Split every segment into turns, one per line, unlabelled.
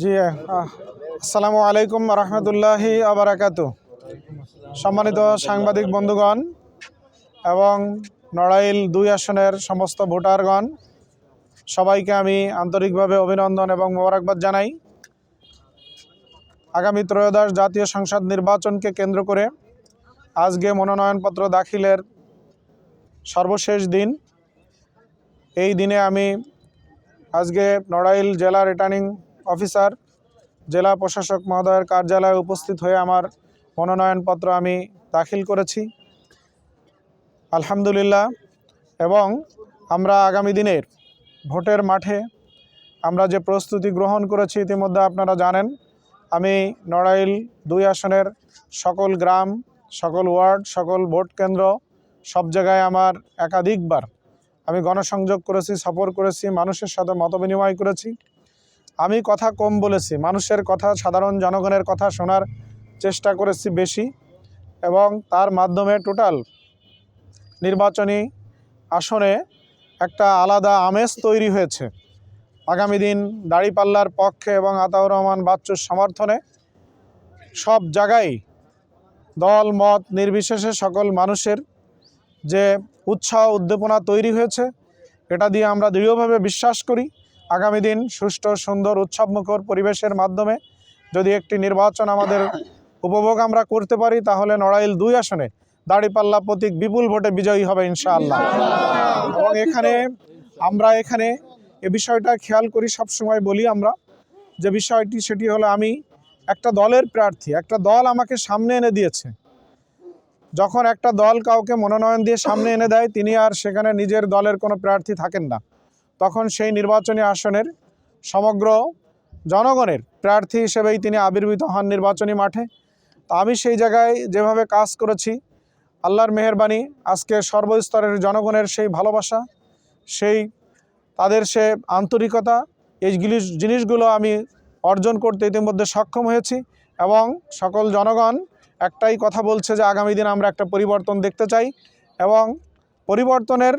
জি আসসালামু আলাইকুম রহমতুল্লাহি আবরাকাত। সম্মানিত সাংবাদিক বন্ধুগণ এবং নড়াইল দুই আসনের সমস্ত ভোটারগণ, সবাইকে আমি আন্তরিকভাবে অভিনন্দন এবং মোবারকবাদ জানাই। আগামী ত্রয়োদশ জাতীয় সংসদ নির্বাচনকে কেন্দ্র করে আজকে মনোনয়নপত্র দাখিলের সর্বশেষ দিন। এই দিনে আমি আজকে নড়াইল জেলা রিটার্নিং অফিসার, জেলা প্রশাসক মহোদয়ের কার্যালয়ে উপস্থিত হয়ে আমার মনোনয়নপত্র আমি দাখিল করেছি। আলহামদুলিল্লাহ। এবং আমরা আগামী দিনের ভোটের মাঠে আমরা যে প্রস্তুতি গ্রহণ করেছি ইতিমধ্যে আপনারা জানেন, আমি নড়াইল দুই আসনের সকল গ্রাম, সকল ওয়ার্ড, সকল ভোট কেন্দ্র সব জায়গায় আমার একাধিকবার আমি গণসংযোগ করেছি, সফর করেছি, মানুষের সাথে মত বিনিময় করেছি। আমি কথা কম বলেছি, মানুষের কথা, সাধারণ জনগণের কথা শোনার চেষ্টা করেছি বেশি এবং তার মাধ্যমে টোটাল নির্বাচনী আসনে একটা আলাদা আমেজ তৈরি হয়েছে। আগামী দিন দাড়িপাল্লার পক্ষে এবং আতাউর রহমান বাচ্চুর সমর্থনে সব জায়গায় দল, মত, নির্বিশেষে সকল মানুষের যে উৎসাহ, উদ্দীপনা তৈরি হয়েছে, এটা দিয়ে আমরা দৃঢ়ভাবে বিশ্বাস করি। আগামী দিন সুষ্ঠু, সুন্দর, উৎসবমুখর পরিবেশের মাধ্যমে যদি একটি নির্বাচন আমাদের উপভোগ আমরা করতে পারি, তাহলে নড়াইল দুই আসনে দাড়িপাল্লা প্রতীক বিপুল ভোটে বিজয়ী হবে ইনশাআল্লাহ। এবং এখানে আমরা এখানে এ বিষয়টা খেয়াল করি, সবসময় বলি আমরা যে বিষয়টি, সেটি হলো আমি একটা দলের প্রার্থী, একটা দল আমাকে সামনে এনে দিয়েছে। যখন একটা দল কাউকে মনোনয়ন দিয়ে সামনে এনে দেয়, তিনি আর সেখানে নিজের দলের কোনো প্রার্থী থাকেন না। তখন সেই নির্বাচনী আসনের সমগ্র জনগণের প্রার্থী হিসেবেই তিনি আবির্ভূত হন নির্বাচনী মাঠে। তো আমি সেই জায়গায় যেভাবে কাজ করেছি, আল্লাহর মেহরবানি, আজকে সর্বস্তরের জনগণের সেই ভালোবাসা, সেই তাদের সে আন্তরিকতা এইগুলি জিনিসগুলো আমি অর্জন করতে ইতিমধ্যে সক্ষম হয়েছি এবং সকল জনগণ একটাই কথা বলছে যে আগামী দিন আমরা একটা পরিবর্তন দেখতে চাই এবং পরিবর্তনের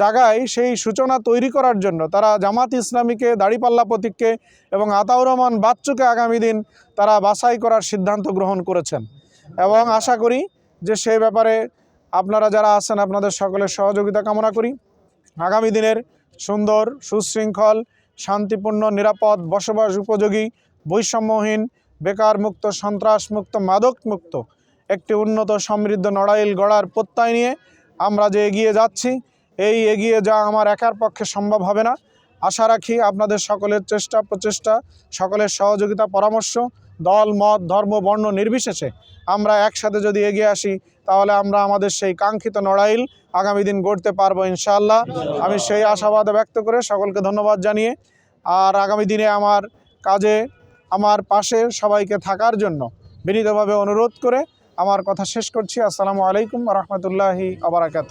জায়গায় সেই সূচনা তৈরি করার জন্য। তারা জামাত ইসলামীকে, দাড়িপাল্লা প্রতীককে এবং আতাউর রহমান বাচ্চুকে আগামী দিন তারা বাছাই করার সিদ্ধান্ত গ্রহণ করেছেন। এবং আশা করি যে সেই ব্যাপারে আপনারা যারা আছেন, আপনাদের সকলের সহযোগিতা কামনা করি। আগামী দিনের সুন্দর, সুশৃঙ্খল, শান্তিপূর্ণ, নিরাপদ, বসবাস উপযোগী, বৈষম্যহীন, বেকার মুক্ত, সন্ত্রাস মুক্ত, মাদক মুক্ত একটি উন্নত সমৃদ্ধ নড়াইল গড়ার প্রত্যয় নিয়ে আমরা যে এগিয়ে যাচ্ছি। এই এগিয়ে যাওয়া আমার একার পক্ষে সম্ভব হবে না। আশা রাখি আপনাদের সকলের চেষ্টা, প্রচেষ্টা, সকলের সহযোগিতা, পরামর্শ, দল, মত, ধর্ম, বর্ণ নির্বিশেষে আমরা একসাথে যদি এগিয়ে আসি, তাহলে আমরা আমাদের সেই কাঙ্ক্ষিত নড়াইল আগামী দিন গড়তে পারব ইনশাআল্লাহ। আমি সেই আশাবাদ ব্যক্ত করে সকলকে ধন্যবাদ জানিয়ে, আর আগামী দিনে আমার কাজে, আমার পাশে সবাইকে থাকার জন্য বিনীতভাবে অনুরোধ করে আমার কথা শেষ করছি। আসসালামু আলাইকুম রহমতুল্লাহি আবরাকাত